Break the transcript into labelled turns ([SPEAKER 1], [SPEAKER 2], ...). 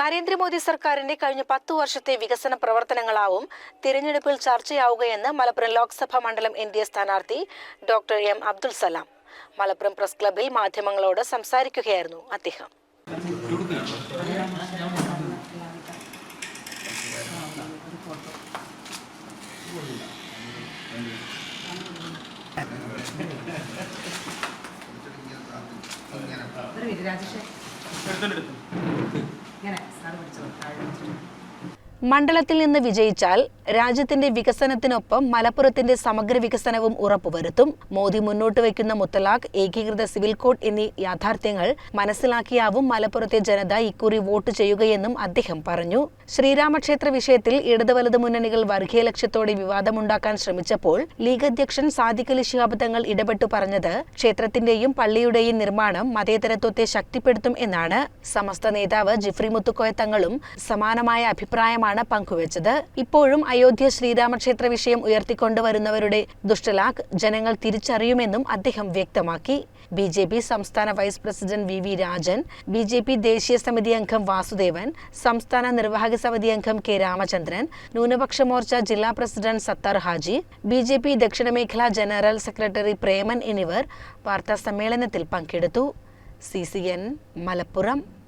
[SPEAKER 1] നരേന്ദ്രമോദി സർക്കാരിന്റെ കഴിഞ്ഞ പത്തു വർഷത്തെ വികസന പ്രവർത്തനങ്ങളാവും തിരഞ്ഞെടുപ്പിൽ ചർച്ചയാവുകയെന്ന് മലപ്പുറം ലോക്സഭാ മണ്ഡലം എൻ ഡി എ സ്ഥാനാർത്ഥി doctor M Abdul Salam Malappuram press ക്ലബിൽ മാധ്യമങ്ങളോട് സംസാരിക്കുകയായിരുന്നു അദ്ദേഹം
[SPEAKER 2] മണ്ഡലത്തിൽ നിന്ന് വിജയിച്ചാൽ രാജ്യത്തിന്റെ വികസനത്തിനൊപ്പം മലപ്പുറത്തിന്റെ സമഗ്ര വികസനവും ഉറപ്പുവരുത്തും മോദി മുന്നോട്ട് വയ്ക്കുന്ന മുത്തലാഖ് ഏകീകൃത സിവിൽ കോഡ് എന്നീ യാഥാർത്ഥ്യങ്ങൾ മനസ്സിലാക്കിയാവും മലപ്പുറത്തെ ജനത ഇക്കുറി വോട്ട് ചെയ്യുകയെന്നും അദ്ദേഹം പറഞ്ഞു ശ്രീരാമക്ഷേത്ര വിഷയത്തിൽ ഇടത് വലത് മുന്നണികൾ വർഗീയ ലക്ഷ്യത്തോടെ വിവാദമുണ്ടാക്കാൻ ശ്രമിച്ചപ്പോൾ ലീഗ് അധ്യക്ഷൻ സാദിഖലി ശിഹാബ് തങ്ങൾ ഇടപെട്ടു പറഞ്ഞത് ക്ഷേത്രത്തിന്റെയും പള്ളിയുടെയും നിർമ്മാണം മതേതരത്വത്തെ ശക്തിപ്പെടുത്തും എന്നാണ് സമസ്ത നേതാവ് ജിഫ്രി മുത്തുക്കോയ തങ്ങളും സമാനമായ അഭിപ്രായമാണ് പങ്കുവച്ചത് ഇപ്പോഴും അയോധ്യ ശ്രീരാമക്ഷേത്ര വിഷയം ഉയർത്തിക്കൊണ്ടുവരുന്നവരുടെ ദുഷ്ടലാക്ക് ജനങ്ങൾ തിരിച്ചറിയുമെന്നും അദ്ദേഹം വ്യക്തമാക്കി ബി ജെ പി സംസ്ഥാന vice president V V Rajan B J P ദേശീയ സമിതി അംഗം വാസുദേവൻ സംസ്ഥാന നിർവാഹക സമിതി അംഗം കെ രാമചന്ദ്രൻ ന്യൂനപക്ഷ മോർച്ച ജില്ലാ president Sattar Haji B J P ദക്ഷിണമേഖലാ ജനറൽ സെക്രട്ടറി പ്രേമൻ എന്നിവർ വാർത്താ സമ്മേളനത്തിൽ പങ്കെടുത്തു സി സി എൻ മലപ്പുറം